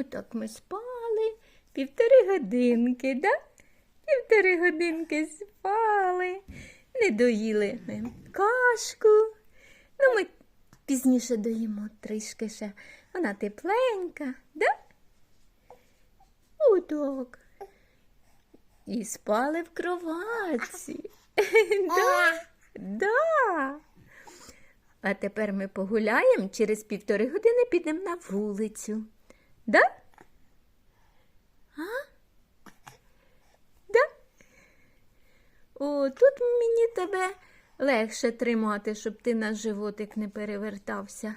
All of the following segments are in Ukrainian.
Отак ми спали півтори годинки, да? Півтори годинки спали, не доїли ми кашку. Ну, ми пізніше доїмо трішки ще. Вона тепленька, да? Отак. І спали в кроватці. Да, да. А тепер ми погуляємо, через півтори години підемо на вулицю. Да? А? Да? О, тут мені тебе легше тримати, щоб ти на животик не перевертався.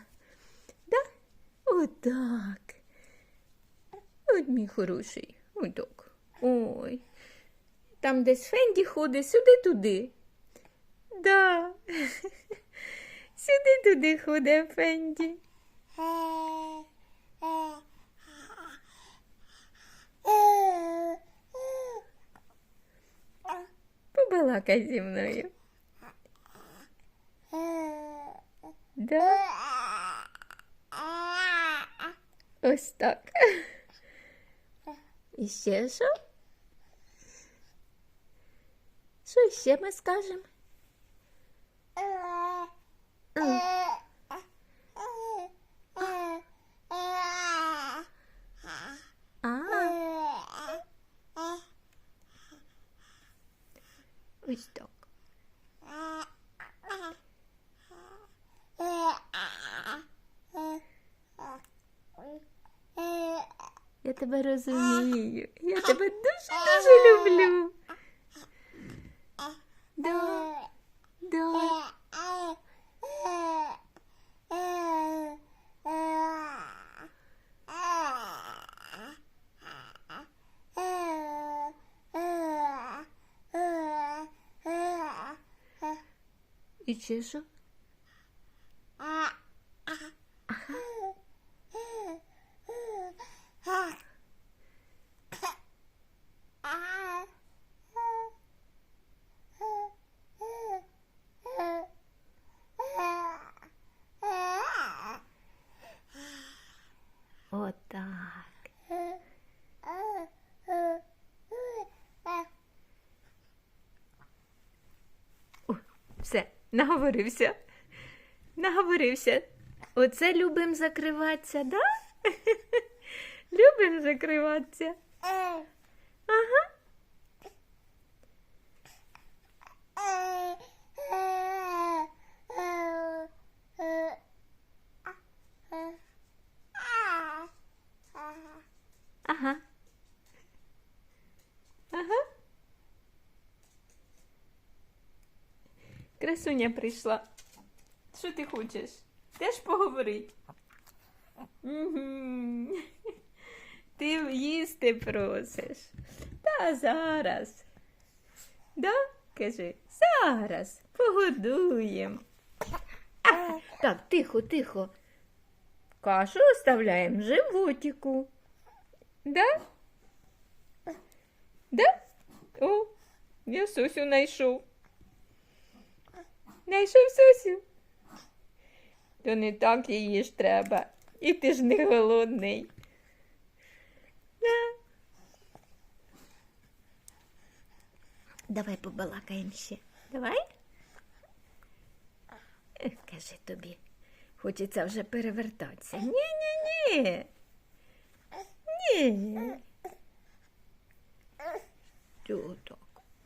Да? Отак. От мій хороший. Отак. Ой. Там десь Фенді ходить сюди-туди. Да. Сюди-туди ходить Фенді. Побалакай зі мною. Да? Ось так. І ще що? Що ще ми скажемо? М. ось так. Я тебе розумію. Я тебе дуже-дуже люблю. І ще що? Наговорився. Наговорився. Оце любим закриватися, да? Любим закриватися. Ага. Ага. Ага. Красуня прийшла. Що ти хочеш? Теж поговорить? Угу. Ти їсти просиш. Та зараз. Да? Кажи, зараз погодуємо. Так, тихо, тихо. Кашу оставляємо в животику. Да? Да? О, я Сосю знайшов. Знайшов Сосю. То не так її ж треба. І ти ж не голодний. Да. Давай побалакаємо ще. Давай. Ех, Кажи тобі. Хочеться вже перевертатися. Ні-ні-ні. Ні. Чого так?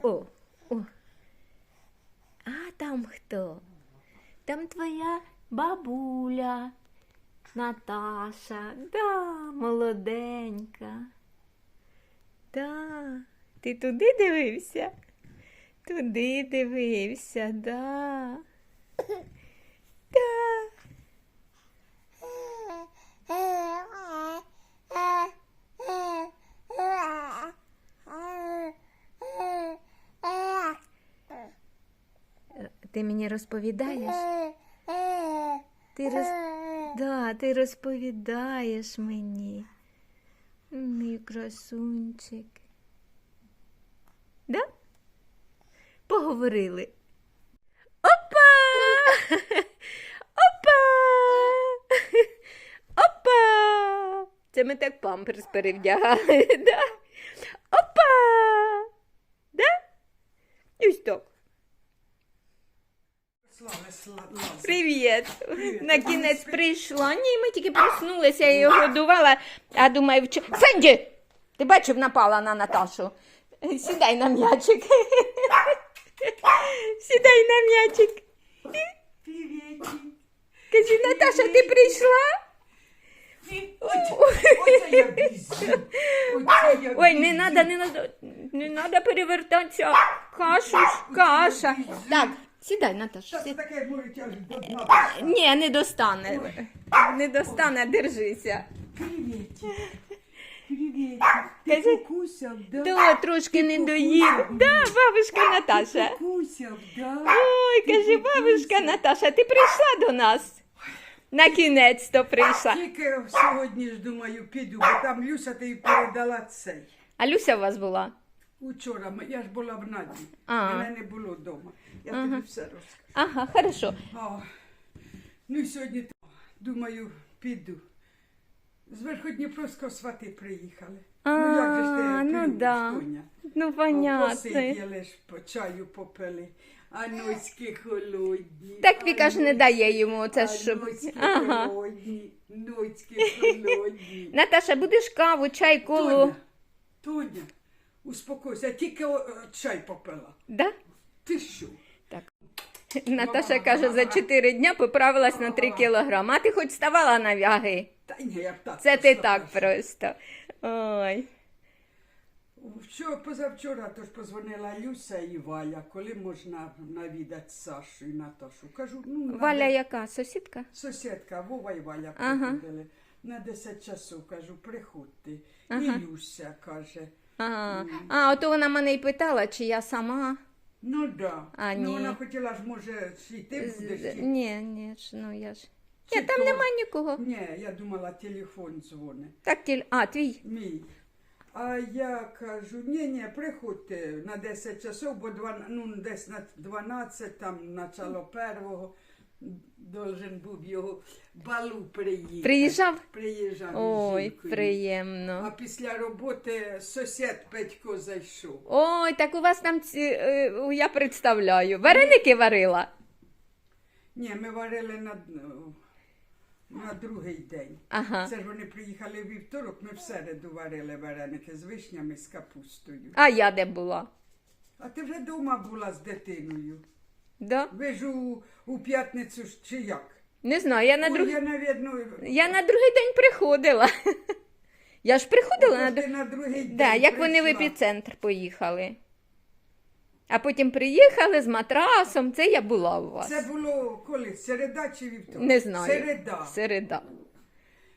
О, о. Там хто? Там твоя бабуля Наташа. Да, молоденька. Да. Ти туди дивився? Туди дивився. Да. Ти мені розповідаєш? Ти роз... да, ти розповідаєш мені. Мій красунчик. Да? Поговорили. Опа! Опа! Опа! Це ми так памперс перевдягали. Да? Опа! Да? Ось так. Слава, слава. Привіт. Привіт. На кінець прийшла. Ні, ми тільки проснулися, я її годувала, а думаю, вч... Фенді! Ти бачив, напала на Наташу. Сідай на м'ячик. Сідай на м'ячик. Привітик. Кажи, Наташа, ти прийшла? Ой, не треба, не надо, не надо перевертатися. Кашу, ж, каша. Так, сідай, Наташа. Що це сідай. таке аж до дна? Ні, не достане. Не достане, держися. Привітик. Кажи. Ти покусав, да? Да, трошки не доїв. Да, бабушка Наташа. Покусав, да? Ой, каже, бабушка Наташа, ти прийшла до нас? На кінець то прийшла. Тільки сьогодні ж думаю піду, бо там Люся ти передала цей. А Люся у вас була? Учора я ж була в Наді. А. Мене не було вдома. Я тобі все розкажу. Ага, хорошо. А, ну і сьогодні т- думаю, піду. З Верходніпровського свати приїхали. ну як же ж ти ну любиш, да. Тоня? Ну, понятно. Посиділи ж, по чаю попили. А ночки холодні. Так Віка ж не дає йому це щоб. Ага. холодні, ночки холодні. Наташа, будеш каву, чай, колу? Тоня, Тоня, успокойся, я тільки о, чай попила. Да? Ти що? Так. Наташа каже, за 4 дня поправилась на 3 кілограми. А ти хоч ставала на ваги? Та ні, я б так. Це ти просто так кажу. просто. Ой. Вчора, позавчора тож позвонила Люся і Валя, коли можна навідати Сашу і Наташу. Кажу, ну, на Валя де- яка? Сусідка? сусідка Вова і Валя Ага. приходили. На 10 часу, кажу, приходьте. Ага. І Люся каже, А, а ото вона мене й питала, чи я сама. ну да. А, ну ні. вона хотіла ж, може, чи ти будеш. З- Чи... Ні, ні, ж, ну я ж. Чи Ні, там то- нема нікого. Ні, я думала, телефон дзвонить. Так тіль. А, твій. Мій. А я кажу, ні, ні, приходьте на 10 часов, бо два, ну, десь на 12, там начало першого, должен був його балу приїхати. Приїжджав? Приїжджав із Ой, жінкою. приємно. А після роботи сусід Петько зайшов. Ой, так у вас там ці, е, я представляю. Вареники варила. Ні, ми варили на, на другий день. Ага. Це ж вони приїхали вівторок, ми в середу варили вареники з вишнями, з капустою. А я де була? А ти вже вдома була з дитиною. Да? Ви ж у, у п'ятницю ж чи як? Не знаю, я на Ой, друг... я, навірно, я на другий день приходила. Я ж приходила на ти на другий день Да, як вони в прийшла. епіцентр поїхали. А потім приїхали з матрасом. Це я була у вас. Це було коли? Середа чи вівторок? Не знаю. Середа. Середа.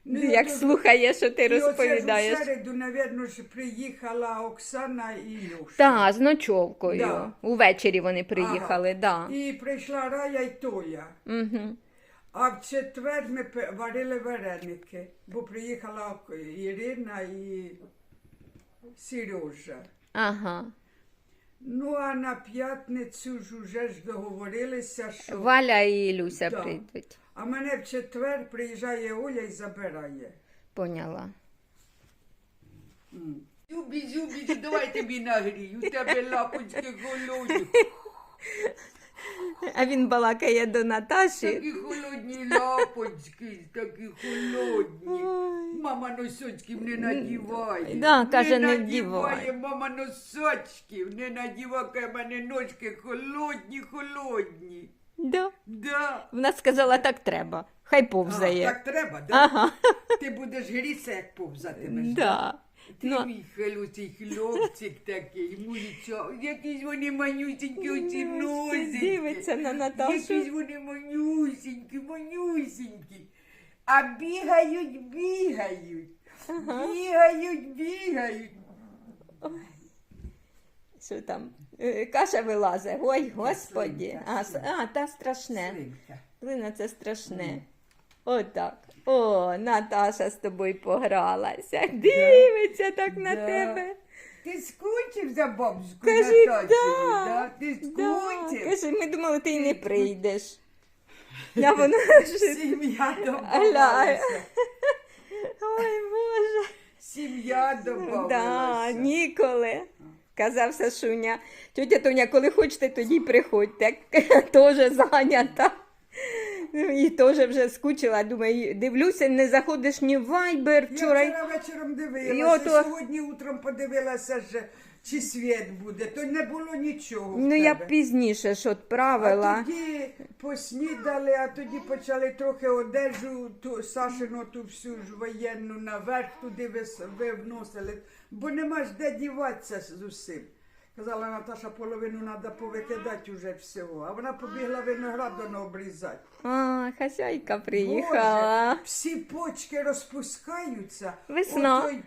Ну, Як то- слухаєш, що ти І оце ж у середу, навірно, ж приїхала Оксана і Льоша. Так, з ночовкою. Да. Увечері вони приїхали, Ага. да. І прийшла Рая і Толя. Угу. А в четвер ми пе- варили вареники, бо приїхала Ірина і Сережа. Ага. Ну, а на п'ятницю ж уже ж договорилися, що. Валя і Люся Да. прийдуть. А мене в четвер приїжджає Оля і забирає. Поняла. Зюбі, зюбі, давай тобі нагрію, у тебе лапочки холодні. А він балакає до Наташі. Такі холодні лапочки, такі холодні. Мама носочків не надіває. Да, каже, не надіває вдівай. мама носочків, не надіває, каже, в мене ножки холодні, холодні. Да. Да. Вона сказала, так треба. Хай А, повзає. так треба, да? Ага. Ти будеш грітися, як повзатимеш. Да. Ти Ну, мій халюций хлопчик такий, мульчо. Якісь вони манюсінькі оці носики. дивиться на Наташу. Якісь вони манюсінькі, манюсінькі. А бігають, бігають. Бігають, бігають. Що там? Е, Каша вилазить. Ой, господі. А, с- а та страшне. Глина, це страшне. Отак. О, Наташа з тобою погралася. Дивиться так на Да. тебе. Ти скучив за бабушкою Кажи, Наташею, да. Ти Да. скучив? Каже, ми думали, ти й не прийдеш. Я вона ж. Сім'я Аля. Ой, Боже. Сім'я добавилася. Да, ніколи. Казав Сашуня. Тетя Тоня, коли хочете, тоді приходьте. Теж зайнята. Ну, І теж вже скучила. Думаю, дивлюся, не заходиш ні в Вайбер Вчора... Я вчора. вечором І дивилася, ото- сьогодні утром подивилася, ж, чи світ буде, то не було нічого. в Ну, я тебе. пізніше ж А відправила. тоді поснідали, а тоді почали трохи одежу, ту Сашину ту всю ж воєнну наверх туди вис- вивносили, бо нема ж де діватися з усім. Казала Наташа, половину треба повикидати уже всього. А вона побігла винограду обрізати. А, хазяйка приїхала. Боже, всі почки розпускаються. Весна. Отой,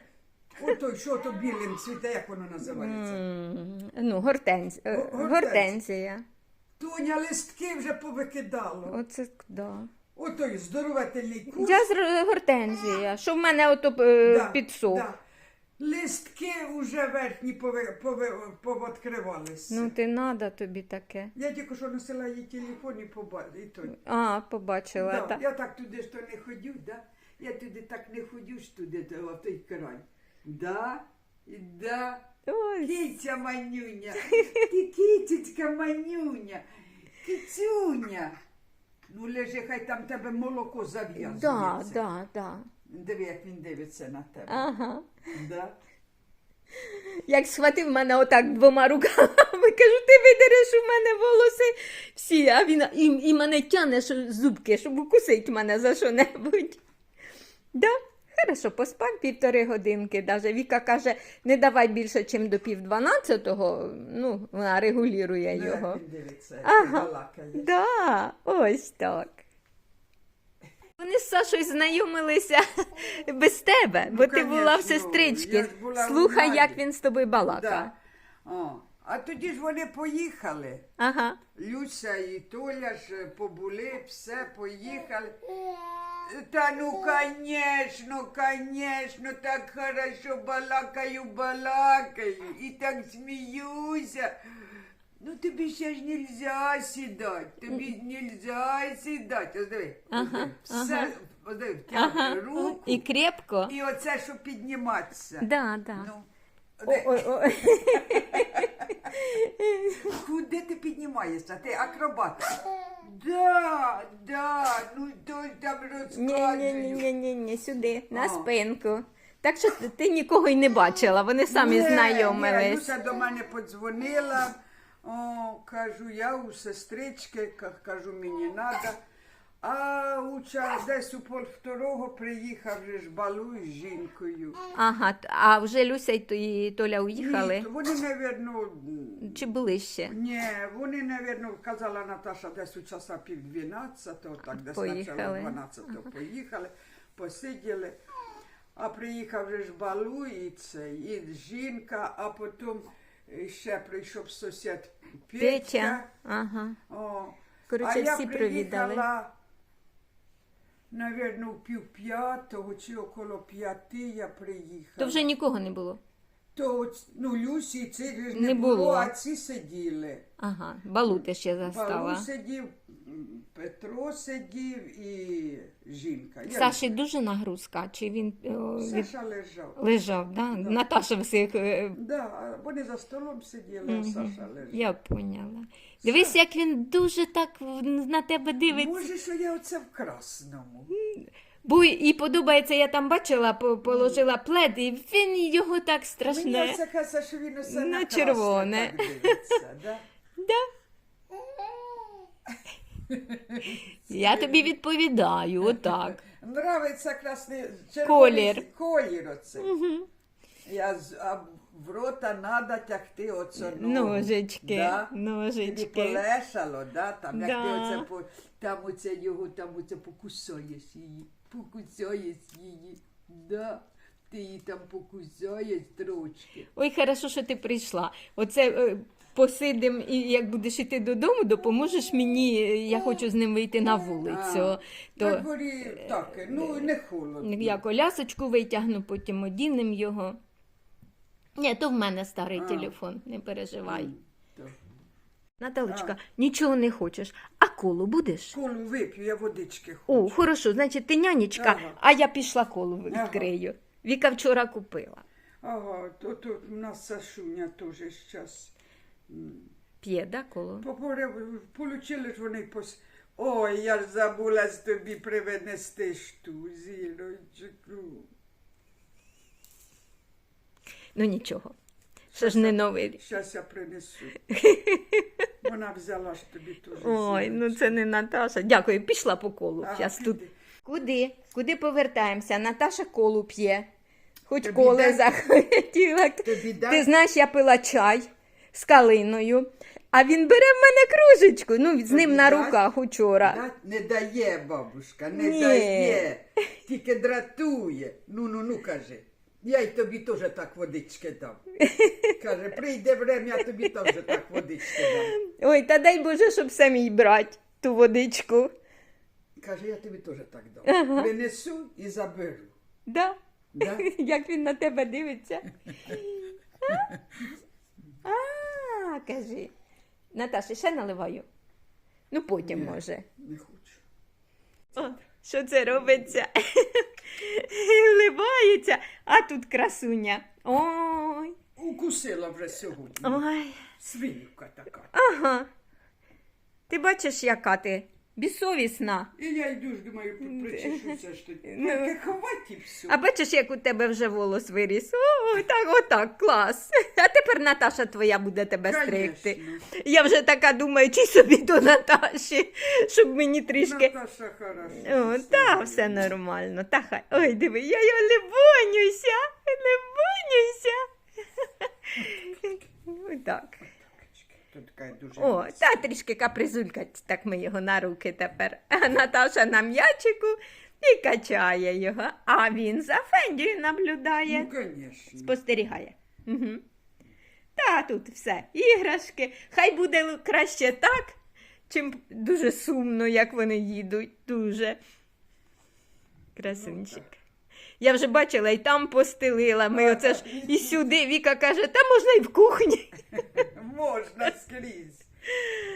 отой, що то білим цвіте, як воно називається? М, Ну, гортенз... е, Гортензія. гортензія. Тоня листки вже повикидало. Оце да. Отой здоровательний кущ. Я з гортензія, що в мене ото е, Да, підсох. да. Листки вже верхні пови, пови, повідкривалися. Ну, ти надо тобі таке. Я тільки що носила її телефон і побачила. І той. А, побачила. Да, так. Я так туди ж то не ходю, да? Я туди так не ходю ж туди, то, в той край. Да, да. Ой, Киця манюня, ти кицечка манюня, кицюня. Ну лежи, хай там тебе молоко зав'язується. да, да, да. Диви, як він дивиться на тебе. Ага. Да? Як схватив мене отак двома руками, кажу, ти видереш у мене волоси всі, а він і, і мене тяне що, зубки, щоб укусить мене за що-небудь. Да? Хорошо, поспав півтори годинки. Даже Віка каже, не давай більше, ніж до пів дванадцятого. Ну, вона регулює Ну, його. дивиться, Ага. Да, ось так. Вони з Сашою знайомилися без тебе, Ну, бо ти була в я ж була в Слухай, Наді. як він з тобою балакав. Да. О. А тоді ж вони поїхали. Ага. Люся і Толя ж побули, все, поїхали. Та ну, конечно, конечно, так хорошо балакаю, балакаю, і так сміюся. Ну тобі ще ж нельзя сідати, тобі нельзя сідати. Ось диви, ось Ага, все, ось диви, Ага. руку, І крепко. і оце, щоб підніматися. Да, да. Ну, Ой, ой, ой. Куди ти піднімаєшся? Ти акробат. Да, да, ну то там Ні-ні-ні, ні, ні, ні, сюди, на спинку. Так що ти нікого й не бачила, вони самі Ні, Ні, знайомились. Люся до мене подзвонила. О, кажу, я у сестрички, кажу, мені треба. А у час десь у пол второго приїхав же ж балу з жінкою. Ага, т- а вже Люся і То- і Толя уїхали? Ні, вони, напевно, Чи були ще? Ні, вони, напевно, казала Наташа, десь у часа пів дванадцятого, так десь Поїхали. начало дванадцятого поїхали, посиділи. А приїхав же ж балу і цей, і жінка, а потім ще прийшов сусід Петя. Петя. Ага. О. Коротше, а я всі провідали. приїхала, Навірно, в пів п'ятого чи около п'яти я приїхала. То вже нікого не було. То, ну, Люсі ж Не не було, було. а ці сиділи. Ага, балу ти ще Балу сидів, Петро сидів і жінка. Я Саші дуже нагрузка, чи він о, від... Саша лежав. лежав, да? Наташа всіх. е, Да, а вони за столом сиділи, а Саша лежав. Я поняла. Дивись, як він дуже так в- на тебе дивиться. Може, що я оце в красному. Бо і подобається, я там бачила, по- положила плед, і він його так Мені страшне. оце каже, що він усе На на красне червоне. так дивиться. Да? Я тобі відповідаю, отак. Нравиться красний червоний Колір. колір оце. Я з, а в рота треба тягти оце ногу. Ножички, Да? Тобі полешало, да? там, як ти Да. оце по, там оце його, там оце покусаєш її, покусаєш її, да? ти її там покусаєш трошки. Ой, хорошо, що ти прийшла. Оце е, посидим, і як будеш іти додому, допоможеш мені. Я хочу з ним вийти на вулицю. А, На То дворі так, ну не холодно. я колясочку витягну, потім одінем його. Ні, то в мене старий А. телефон, не переживай. То. Наталочка, нічого не хочеш. А колу будеш? Колу вип'ю, я водички хочу. О, хорошо, значить, ти нянечка, Ага. а я пішла колу Ага. відкрию. Віка вчора купила. Ага, то тут у нас Сашуня теж зараз. Да, коло? Получили ж вони пос... Ой, я ж забула з тобі привенести шту, зірочку. Ну нічого. Ще ж не новий рік. Щас я принесу. Вона взяла ж тобі теж. Ой, ну це не Наташа. Дякую, пішла по колу. Зараз тут. піди. Куди? Куди повертаємося? Наташа колу п'є. Хоч Тобі дай? захотіла. Тобі Ти знаєш, я пила чай з калиною, а він бере в мене кружечку. Ну, з ним на руках учора. Да- Не дає, бабушка, не Ні. дає. Тільки дратує. Ну, ну, ну, каже. Я й тобі теж так водички дам. Каже, прийде время, я тобі теж так водички дам. Ой, та дай Боже, щоб самій брати ту водичку. Каже, я тобі теж так дам. Ага. Принесу і заберу. Да? Да? Як він на тебе дивиться. А, кажи. Наташа, ще наливаю. Ну, потім Ні. може. Не хочу. О, що це робиться? Вливається, а тут красуня. Ой, Укусила вже сьогодні. ой. Свинюка така. Ага. Ти бачиш, яка ти? Безсовісна. І я йду ж, думаю, причешуся ж тоді. Ну. Ховать і все. А бачиш, як у тебе вже волос виріс. Ой, так, отак, клас. А тепер Наташа твоя буде тебе стригти. Конечно. Я вже така думаю, чи собі до Наташі, щоб мені трішки. Наташа хороша. О, та все нормально. Та хай. Ой, диви, я його либонюся, либонюся. Ой, так. Тут така дуже О, та трішки капризулька, так ми його на руки тепер. А Наташа на м'ячику і качає його, а він за Фендію наблюдає, Ну, звісно. спостерігає. Угу. Та тут все, іграшки. Хай буде краще так, чим дуже сумно, як вони їдуть. Дуже. Красунчик. Я вже бачила і там постелила. Ми оце ж і сюди. Віка каже, та можна і в кухні. Можна скрізь.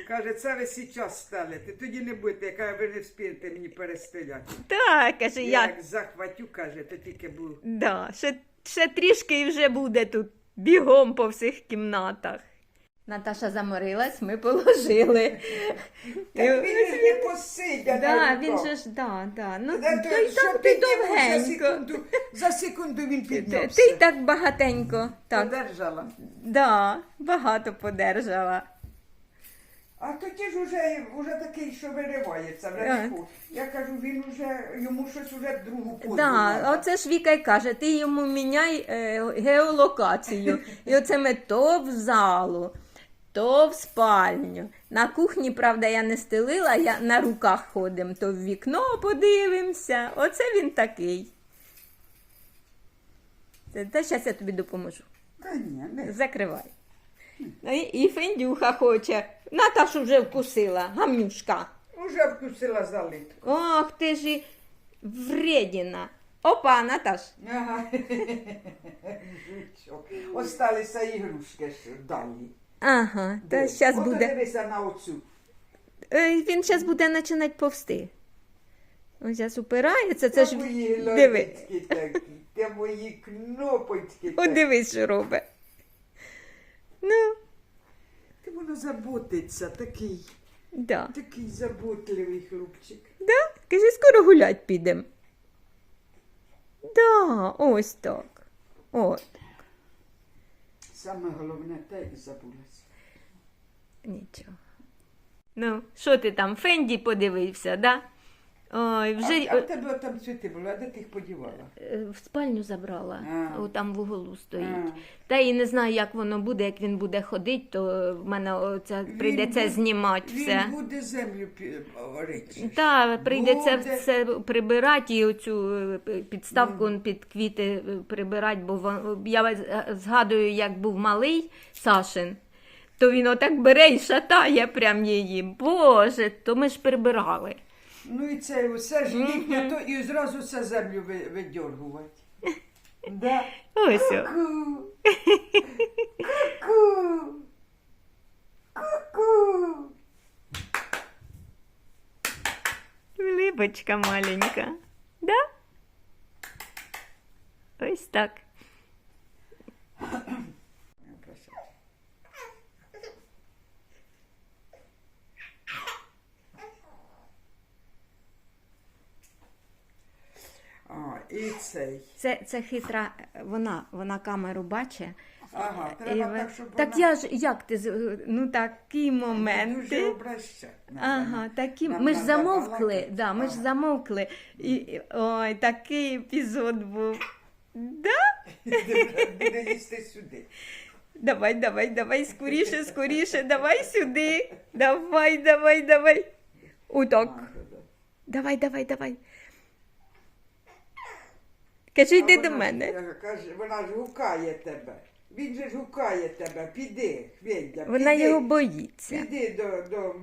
Каже, це ви зараз стелите, тоді не будете, яка ви не вспієте мені перестеляти. Так, каже, Я я. як захватю, каже, то тільки був. Да, ще, ще трішки і вже буде тут бігом по всіх кімнатах. Наташа заморилась, ми положили. Він ж не посидя Да, він руках. же ж, да, да. Ну, Та то то, й що так ти За довгенько. секунду, за секунду він Ти, піднявся. ти й так багатенько. Так, Подержала. да, багато подержала. А тоді ж уже, уже такий, що виривається. Вже Так. Я кажу, він уже, йому щось уже другу позу. Да, надо. оце ж Віка й каже, ти йому міняй е, геолокацію. І оце ми то в залу, то в спальню. На кухні, правда, я не стелила, я на руках ходим, то в вікно подивимося. Оце він такий. Та, та зараз я тобі допоможу. Та ні, не. Закривай. Ну, І, і Фендюха хоче. Наташу вже вкусила, гамнюшка. Уже вкусила залитку. Ох, ти ж і вредіна. Опа, Наташ. Ага. Осталися ігрушки ж далі. Ага, та зараз буде. дивися на оцю. Е, Він зараз буде починати повсти. Ось зараз упирається, це ж Та мої диви. лодочки такі, Та мої кнопочки. Такі. дивись, що робить. Ну, Ти воно заботиться, такий, да. такий заботливий хлопчик. Да? Кажи, скоро гулять підемо. Да, ось так. От. Саме головне те і забулася. Нічого. Ну, що ти там, Фенді подивився, да? Ой, вже А, а в тебе там цвіти були, а де ти їх подівала? е, в спальню забрала, А. О, там в уголу стоїть. А. Та і не знаю, як воно буде, як він буде ходити, то в мене оця, прийдеться буде- знімати все. Він буде землю пі- орити. Та, прийдеться Буде. все прибирати і оцю е, підставку під квіти е, прибирати, бо вон- я з- згадую, як був малий Сашин, то він отак бере і шатає прям її. Боже, то ми ж прибирали. Ну і це все ж літня, то і зразу це землю ви- видьоргувати. Да. Ось. о. Ку. Ку. Ку-ку. Либочка маленька. Да? Ось так. А, і цей. Це, це хитра, вона, вона камеру бачить. Ага, І треба ви- так, щоб так вона я ж, як ти, ну такі моменти. надо. Ага, такі, Нам ми ж замовкли, да, ми ж замовкли. І, і- ой, такий епізод був. Да? Буде їсти сюди. Давай, давай, давай, скоріше, скоріше, давай сюди. Давай, давай, давай. Отак. Давай, давай, давай. Кажи, йди до мене. Каже, вона ж гукає тебе. Він же ж гукає тебе. Піди, Федя, Вона піди. його боїться. Піди до,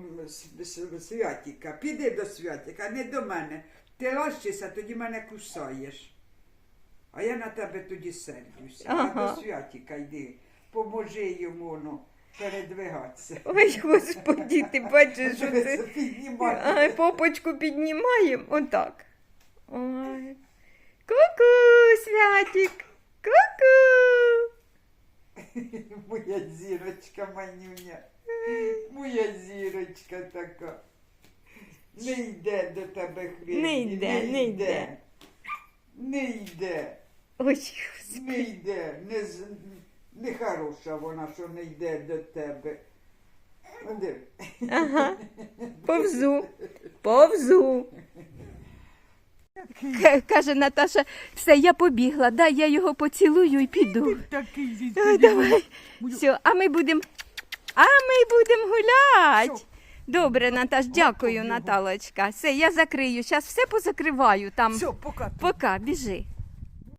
до Святіка, піди до Святіка, не до мене. Ти лащишся, тоді мене кусаєш. А я на тебе тоді сердюся. А Ага. до Святіка йди, поможи йому ну, передвигатися. Ой, господі, ти бачиш, що це. Піднімати. Ай, попочку піднімаємо. Отак. Ой. Ку-ку, святик. Ку-ку. Моя зірочка манюня. Моя зірочка така. Не йде до тебе хрін. Не йде, не йде. Не йде. Ой, Не йде. Не, з- не хороша вона, що не йде до тебе. Диви. ага. Повзу. Повзу. К- Каже Наташа, все, я побігла, дай я його поцілую і піду. Такий зі- Ой, давай. Все, а ми будемо. А ми будемо гуляти. Добре, Наташ, дякую. Наталочка. Все, я закрию. Зараз все позакриваю там. Все, пока. Пока, біжи.